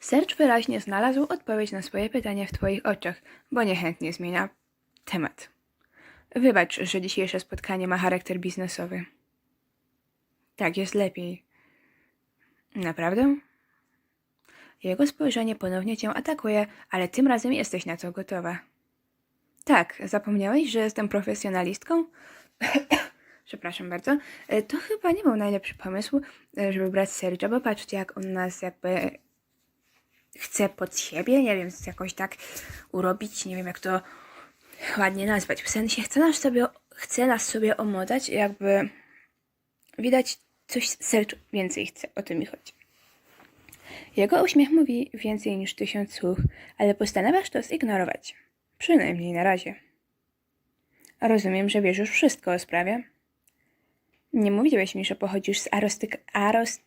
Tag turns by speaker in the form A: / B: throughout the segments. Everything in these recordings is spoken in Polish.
A: Serge wyraźnie znalazł odpowiedź na swoje pytanie w twoich oczach, bo niechętnie zmienia temat. Wybacz, że dzisiejsze spotkanie ma charakter biznesowy. Tak jest lepiej. Naprawdę? Jego spojrzenie ponownie cię atakuje, ale tym razem jesteś na to gotowa. Tak, zapomniałeś, że jestem profesjonalistką? Przepraszam bardzo. E, To chyba nie był najlepszy pomysł, e, żeby brać Serge'a, bo patrzcie, jak on nas jakby chce pod siebie, nie wiem, jakoś tak urobić, nie wiem jak to ładnie nazwać. W sensie chce nas sobie, chce nas sobie omodać, jakby widać coś Serge więcej chce, o to mi chodzi. Jego uśmiech mówi więcej niż tysiąc słów, ale postanawiasz to zignorować. Przynajmniej na razie. Rozumiem, że wiesz już wszystko o sprawie. Nie mówiłeś mi, że pochodzisz z arostyk... aros...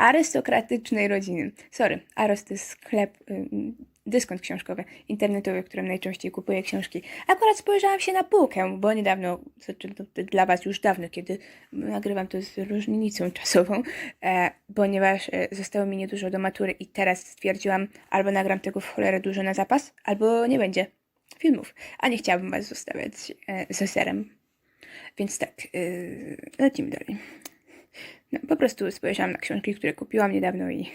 A: arystokratycznej rodziny. Sorry, aros to jest sklep, ym, dyskont książkowy, internetowy, w którym najczęściej kupuję książki. Akurat spojrzałam się na półkę, bo niedawno, znaczy dla was już dawno, kiedy nagrywam to z różnicą czasową, e, ponieważ e, zostało mi niedużo do matury i teraz stwierdziłam, albo nagram tego w cholerę dużo na zapas, albo nie będzie filmów, a nie chciałabym was zostawiać e, ze serem. Więc tak, yy, lecimy dalej. No, po prostu spojrzałam na książki, które kupiłam niedawno i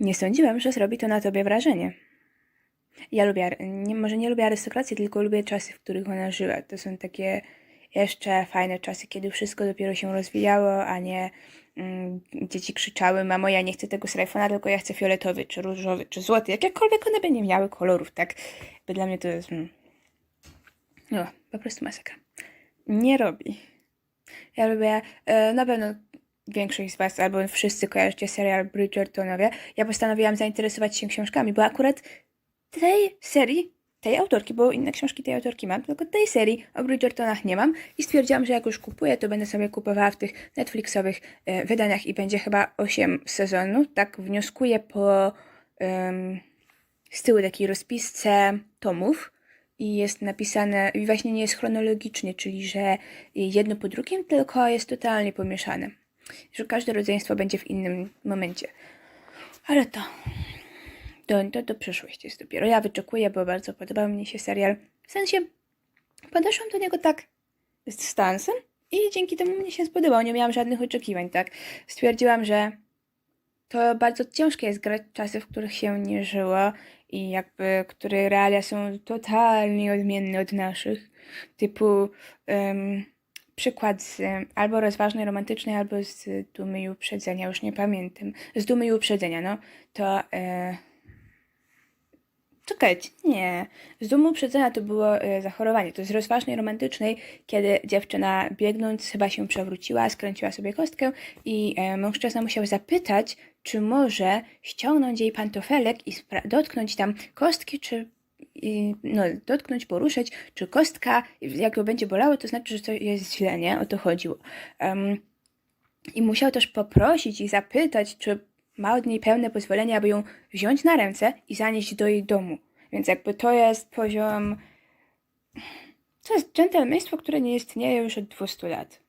A: nie sądziłam, że zrobi to na tobie wrażenie. Ja lubię, nie, może nie lubię arystokracji, tylko lubię czasy, w których ona żyła. To są takie jeszcze fajne czasy, kiedy wszystko dopiero się rozwijało, a nie mm, dzieci krzyczały, mamo, ja nie chcę tego srajfona, tylko ja chcę fioletowy, czy różowy, czy złoty, jakiekolwiek one by nie miały kolorów, tak? By dla mnie to jest... Mm, no, po prostu masakra. Nie robi. Ja lubię, e, na pewno większość z Was albo wszyscy kojarzycie serial Bridgertonowie. Ja postanowiłam zainteresować się książkami, bo akurat tej serii, tej autorki, bo inne książki tej autorki mam, tylko tej serii o Bridgertonach nie mam i stwierdziłam, że jak już kupuję, to będę sobie kupowała w tych Netflixowych e, wydaniach i będzie chyba 8 sezonów. Tak wnioskuję po em, z tyłu takiej rozpisce tomów i jest napisane, i właśnie nie jest chronologicznie, czyli że jedno po drugim, tylko jest totalnie pomieszane. Że każde rodzeństwo będzie w innym momencie. Ale to, to, to, to przyszłość jest dopiero. Ja wyczekuję, bo bardzo podobał mi się serial. W sensie, podeszłam do niego tak z dystansem i dzięki temu mnie się spodobał. Nie miałam żadnych oczekiwań, tak? Stwierdziłam, że to bardzo ciężkie jest grać czasy, w których się nie żyło i jakby, które realia są totalnie odmienne od naszych. Typu em, przykład z albo rozważnej romantycznej, albo z dumy i uprzedzenia, już nie pamiętam. Z dumy i uprzedzenia, no. To... E, Czekajcie, nie. Z dumy uprzedzenia to było e, zachorowanie. To z rozważnej romantycznej, kiedy dziewczyna biegnąc chyba się przewróciła, skręciła sobie kostkę i e, mężczyzna musiał zapytać, czy może ściągnąć jej pantofelek i dotknąć tam kostki, czy i, no, dotknąć, poruszyć, czy kostka, jak ją będzie bolało, to znaczy, że to jest źle, nie? O to chodziło. Em, I musiał też poprosić i zapytać, czy ma od niej pełne pozwolenie, aby ją wziąć na ręce i zanieść do jej domu. Więc jakby to jest poziom... To jest dżentelmeństwo, które nie istnieje już od 200 lat.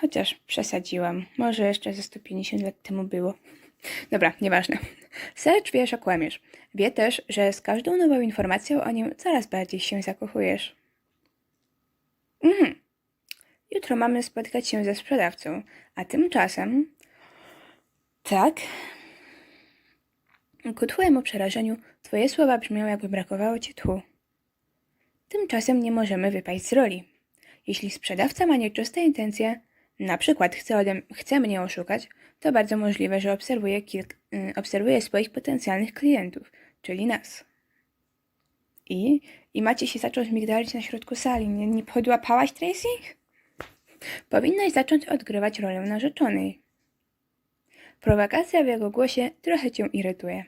A: Chociaż przesadziłam. Może jeszcze ze 150 lat temu było. Dobra, nieważne. Serge wie, że kłamiesz. Wie też, że z każdą nową informacją o nim coraz bardziej się zakochujesz. Mhm. Jutro mamy spotkać się ze sprzedawcą, a tymczasem... Tak? Ku twojemu przerażeniu, twoje słowa brzmią, jakby brakowało ci tchu. Tymczasem nie możemy wypaść z roli. Jeśli sprzedawca ma nieczyste intencje, na przykład chce, ode, chce mnie oszukać, to bardzo możliwe, że obserwuje, kilk, y, obserwuje swoich potencjalnych klientów, czyli nas. I, I macie się zacząć migdalić na środku sali. Nie, nie podłapałaś Tracy? Powinnaś zacząć odgrywać rolę narzeczonej. Prowokacja w jego głosie trochę cię irytuje.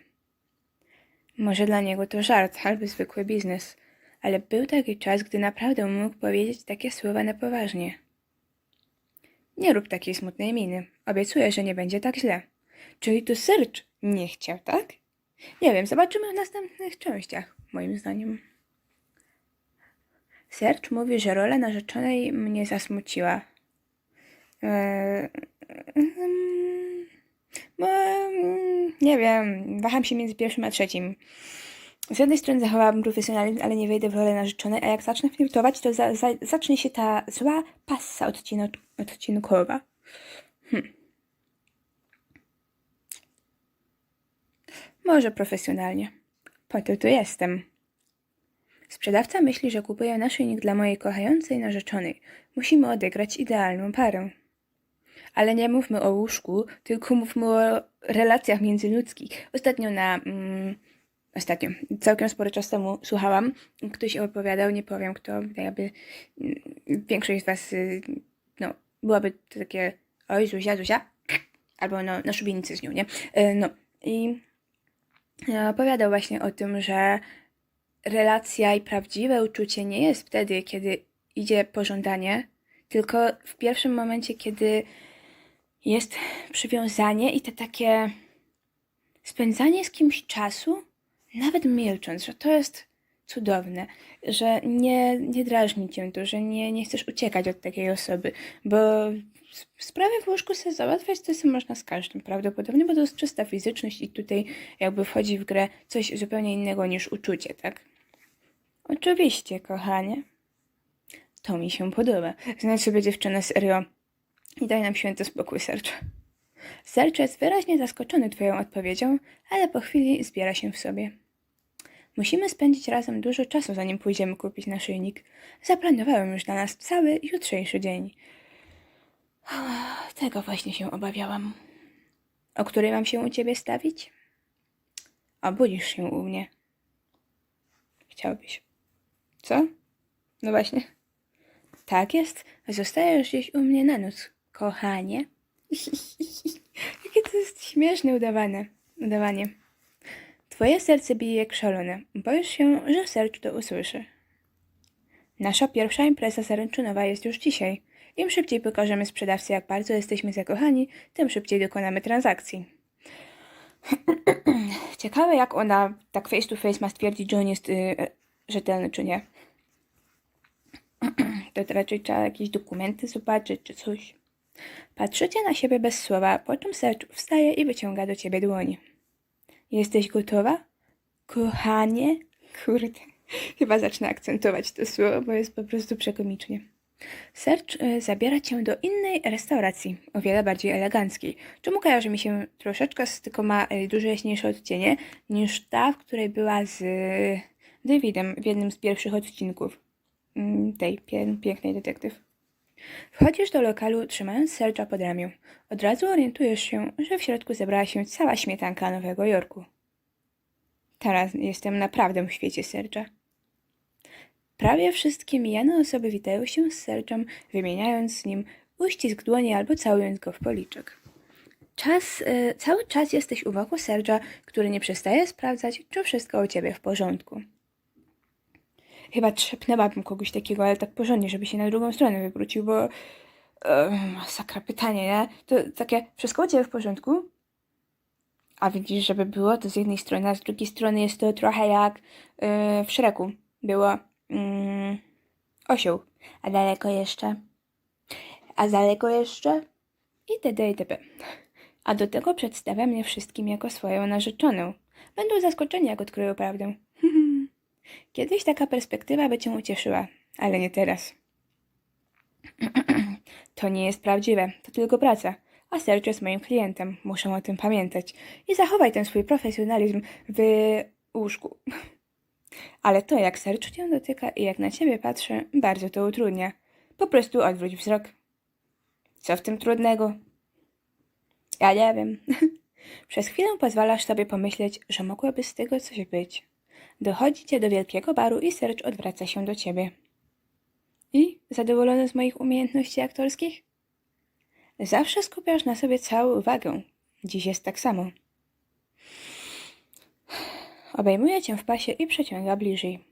A: Może dla niego to żart albo zwykły biznes, ale był taki czas, gdy naprawdę mógł powiedzieć takie słowa na poważnie. Nie rób takiej smutnej miny. Obiecuję, że nie będzie tak źle. Czyli to Serge nie chciał, tak? Nie wiem, zobaczymy w następnych częściach, moim zdaniem. Serge mówi, że rola narzeczonej mnie zasmuciła. Eee, mm, bo, mm, Nie wiem, waham się między pierwszym a trzecim. Z jednej strony zachowałabym profesjonalizm, ale nie wejdę w rolę narzeczonej, a jak zacznę flirtować, to za, za, zacznie się ta zła passa odcino, odcinkowa. Hm. Może profesjonalnie. Po to tu jestem. Sprzedawca myśli, że kupuje naszyjnik dla mojej kochającej narzeczonej. Musimy odegrać idealną parę. Ale nie mówmy o łóżku, tylko mówmy o relacjach międzyludzkich. Ostatnio na... Mm, ostatnio, całkiem spory czas temu słuchałam, ktoś opowiadał, nie powiem kto, jakby mm, większość z was, y, no, byłaby to takie oj, Zuzia, Zuzia, albo no, na szubienicy z nią, nie? Y, No. I e, opowiadał właśnie o tym, że relacja i prawdziwe uczucie nie jest wtedy, kiedy idzie pożądanie, tylko w pierwszym momencie, kiedy jest przywiązanie i to takie spędzanie z kimś czasu, nawet milcząc, że to jest cudowne, że nie, nie drażni cię to, że nie, nie chcesz uciekać od takiej osoby, bo sprawy w łóżku sobie załatwiać to sobie można z każdym prawdopodobnie, bo to jest czysta fizyczność i tutaj jakby wchodzi w grę coś zupełnie innego niż uczucie, tak? Oczywiście, kochanie. To mi się podoba. Znajdź sobie dziewczynę serio i daj nam święty spokój, Serge. Serge jest wyraźnie zaskoczony twoją odpowiedzią, ale po chwili zbiera się w sobie. Musimy spędzić razem dużo czasu, zanim pójdziemy kupić naszyjnik. Zaplanowałem już dla nas cały jutrzejszy dzień. Tego właśnie się obawiałam. O której mam się u ciebie stawić? Obudzisz się u mnie. Chciałbyś. Co? No właśnie. Tak jest. Zostajesz gdzieś u mnie na noc, kochanie. Jakie to jest śmieszne udawane. Udawanie. Twoje serce bije jak szalone. Boisz się, że serce to usłyszy. Nasza pierwsza impreza zaręczynowa jest już dzisiaj. Im szybciej pokażemy sprzedawcy, jak bardzo jesteśmy zakochani, tym szybciej dokonamy transakcji. Ciekawe, jak ona tak face to face ma stwierdzić, że on jest y, rzetelny, czy nie. To raczej trzeba jakieś dokumenty zobaczyć, czy coś. Patrzycie na siebie bez słowa, po czym Serge wstaje i wyciąga do ciebie dłoń. Jesteś gotowa? Kochanie? Kurde, chyba zacznę akcentować to słowo, bo jest po prostu przekomicznie. Serge y, zabiera cię do innej restauracji, o wiele bardziej eleganckiej. Czemu kojarzy mi się troszeczkę, z, tylko ma y, dużo jaśniejsze odcienie niż ta, w której była z y, Davidem w jednym z pierwszych odcinków mm, tej pięknej detektyw. Wchodzisz do lokalu trzymając Serge'a pod ramię. Od razu orientujesz się, że w środku zebrała się cała śmietanka Nowego Jorku. Teraz jestem naprawdę w świecie Serge'a. Prawie wszystkie mijane osoby witają się z Serge'em, wymieniając z nim uścisk dłoni albo całując go w policzek. Czas, y, cały czas jesteś u boku Serge'a, który nie przestaje sprawdzać, czy wszystko u ciebie w porządku. Chyba trzepnęłabym kogoś takiego, ale tak porządnie, żeby się na drugą stronę wywrócił, bo... Um, sakra pytanie, nie? To takie, wszystko u ciebie w porządku? A widzisz, żeby było to z jednej strony, a z drugiej strony jest to trochę jak yy, w Szreku było mm, osioł. A daleko jeszcze? A daleko jeszcze? Itd. itp. A do tego przedstawia mnie wszystkim jako swoją narzeczoną. Będą zaskoczeni, jak odkryją prawdę. Kiedyś taka perspektywa by cię ucieszyła, ale nie teraz. To nie jest prawdziwe, to tylko praca. A Sergio jest moim klientem, muszę o tym pamiętać. I zachowaj ten swój profesjonalizm w łóżku. Ale to, jak Sergio cię dotyka i jak na ciebie patrzy, bardzo to utrudnia. Po prostu odwróć wzrok. Co w tym trudnego? Ja nie wiem. Przez chwilę pozwalasz sobie pomyśleć, że mogłoby z tego coś być. Dochodzicie do wielkiego baru i Serge odwraca się do ciebie. I? Zadowolony z moich umiejętności aktorskich? Zawsze skupiasz na sobie całą uwagę. Dziś jest tak samo. Obejmuje cię w pasie i przeciąga bliżej.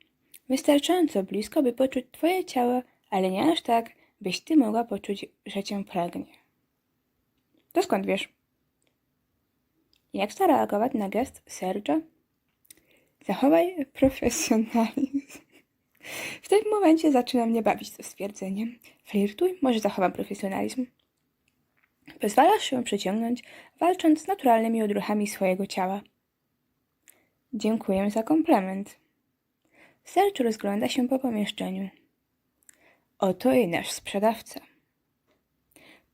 A: Wystarczająco blisko, by poczuć twoje ciało, ale nie aż tak, byś ty mogła poczuć, że cię pragnie. To skąd wiesz? Jak zareagować na gest Sergio? Zachowaj profesjonalizm. W tym momencie zaczyna mnie bawić to stwierdzenie. Flirtuj, może zachowam profesjonalizm. Pozwalasz się przyciągnąć, walcząc z naturalnymi odruchami swojego ciała. Dziękuję za komplement. Serge rozgląda się po pomieszczeniu. Oto i nasz sprzedawca.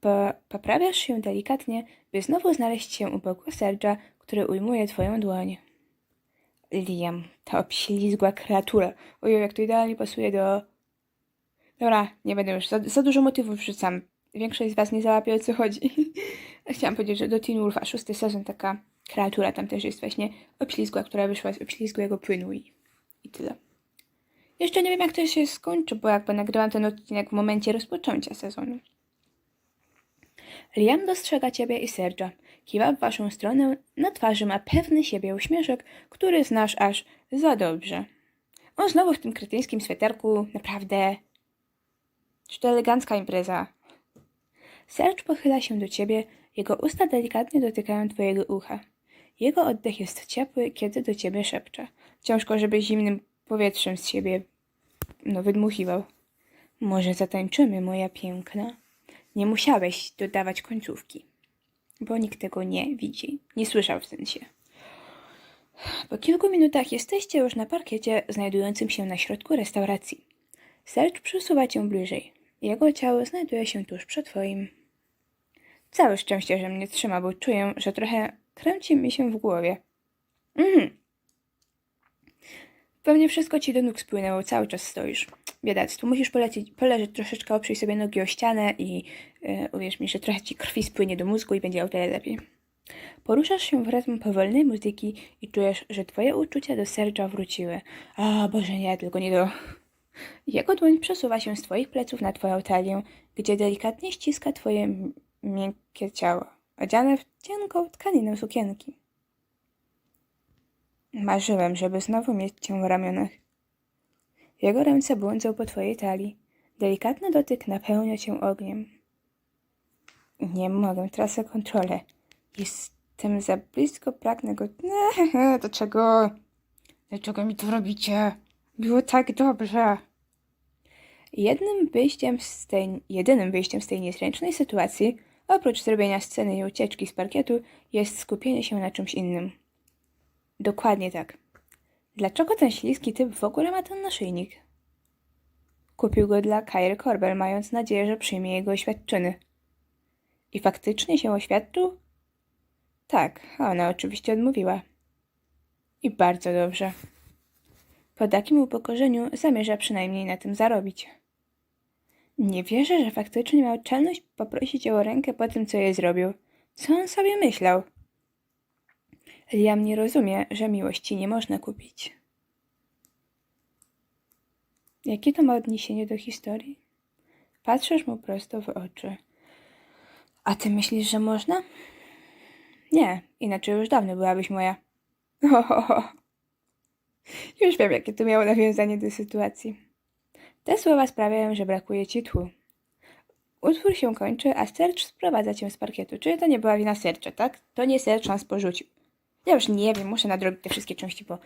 A: Po, poprawiasz się delikatnie, by znowu znaleźć się u boku Serge'a, który ujmuje twoją dłoń. Liam, ta obślizgła kreatura. Ojej, jak to idealnie pasuje do... Dobra, nie będę już. Za, za dużo motywów wrzucam. Większość z was nie załapie o co chodzi. Chciałam powiedzieć, że do Teen Wolfa szósty sezon taka kreatura tam też jest właśnie obślizgła, która wyszła z obślizgłego płynu i, i tyle. Jeszcze nie wiem jak to się skończy, bo jakby nagrałam ten odcinek w momencie rozpoczęcia sezonu. Liam dostrzega ciebie i Serge'a. Kiwa w waszą stronę, na twarzy ma pewny siebie uśmieszek, który znasz aż za dobrze. On znowu w tym kretyńskim sweterku, naprawdę... Czy to elegancka impreza? Serge pochyla się do ciebie, jego usta delikatnie dotykają twojego ucha. Jego oddech jest ciepły, kiedy do ciebie szepcze. Ciężko, żeby zimnym powietrzem z siebie no, wydmuchiwał. Może zatańczymy, moja piękna? Nie musiałeś dodawać końcówki, bo nikt tego nie widzi, nie słyszał w sensie. Po kilku minutach jesteście już na parkiecie znajdującym się na środku restauracji. Serge przesuwa cię bliżej. Jego ciało znajduje się tuż przed twoim. Całe szczęście, że mnie trzyma, bo czuję, że trochę kręci mi się w głowie. Mhm. Pewnie wszystko ci do nóg spłynęło, cały czas stoisz. Biedactwo, musisz polecieć, poleżeć troszeczkę, oprzyj sobie nogi o ścianę i uwierz mi, że trochę ci krwi spłynie do mózgu i będzie o tyle lepiej. Poruszasz się w rytm powolnej muzyki i czujesz, że twoje uczucia do serca wróciły. A, Boże nie, tylko nie do... Jego dłoń przesuwa się z twoich pleców na twoją talię, gdzie delikatnie ściska twoje miękkie ciało, odziane w cienką tkaninę sukienki. Marzyłem, żeby znowu mieć cię w ramionach. Jego ręce błądzą po twojej talii. Delikatny dotyk napełnia cię ogniem. Nie mogę, tracę kontrolę. Jestem za blisko, pragnę go... Nie, dlaczego? Dlaczego mi to robicie? Było tak dobrze. Jednym wyjściem z tej, jedynym wyjściem z tej niezręcznej sytuacji, oprócz zrobienia sceny i ucieczki z parkietu, jest skupienie się na czymś innym. Dokładnie tak. Dlaczego ten śliski typ w ogóle ma ten naszyjnik? Kupił go dla Kyry Corbel, mając nadzieję, że przyjmie jego oświadczyny. I faktycznie się oświadczył? Tak, a ona oczywiście odmówiła. I bardzo dobrze. Po takim upokorzeniu zamierza przynajmniej na tym zarobić. Nie wierzę, że faktycznie miał czelność poprosić ją o rękę po tym, co jej zrobił. Co on sobie myślał? Liam nie rozumie, że miłości nie można kupić. Jakie to ma odniesienie do historii? Patrzysz mu prosto w oczy. A ty myślisz, że można? Nie, inaczej już dawno byłabyś moja. Ho, ho, ho. Już wiem, jakie to miało nawiązanie do sytuacji. Te słowa sprawiają, że brakuje ci tchu. Utwór się kończy, a Serge sprowadza cię z parkietu. Czyli to nie była wina Serge, tak? To nie Serge nas porzucił. Ja już nie wiem, muszę nadrobić te wszystkie części, bo...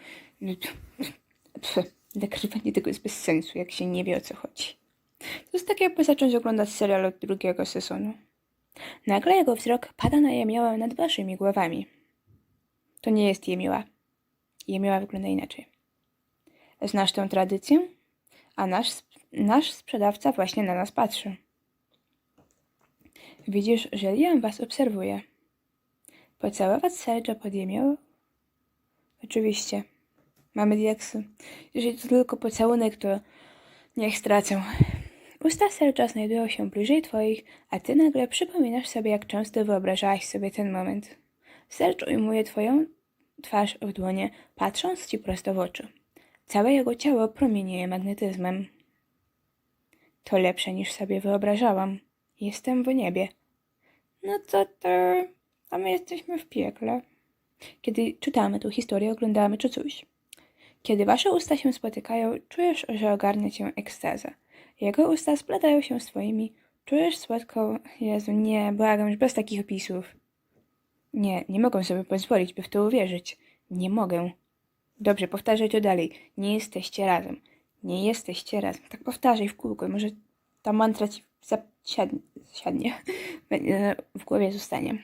A: Pff, Nagrywanie tego jest bez sensu, jak się nie wie o co chodzi. To jest tak jakby zacząć oglądać serial od drugiego sezonu. Nagle jego wzrok pada na jemiołę nad waszymi głowami. To nie jest jemioła. Jemioła wygląda inaczej. Znasz tę tradycję? A nasz, nasz sprzedawca właśnie na nas patrzy. Widzisz, że Liam was obserwuje. Pocałować Serge'a pod jemiołę? Oczywiście. Mamy diaksy. Jeżeli to tylko pocałunek, to niech stracę. Usta Serge'a znajdują się bliżej twoich, a ty nagle przypominasz sobie, jak często wyobrażałaś sobie ten moment. Serge ujmuje twoją twarz w dłonie, patrząc ci prosto w oczy. Całe jego ciało promienieje magnetyzmem. To lepsze niż sobie wyobrażałam. Jestem w niebie. No to to... A my jesteśmy w piekle. Kiedy czytamy tę historię, oglądamy czy coś. Kiedy wasze usta się spotykają, czujesz, że ogarnia cię ekstaza. Jego usta splatają się z twoimi. Czujesz słodką... Jezu, nie, błagam, już bez takich opisów. Nie, nie mogę sobie pozwolić, by w to uwierzyć. Nie mogę. Dobrze, powtarzaj to dalej. Nie jesteście razem. Nie jesteście razem. Tak powtarzaj w kółko. Może ta mantra ci zap- siadnie, siadnie, Będzie- w głowie zostanie.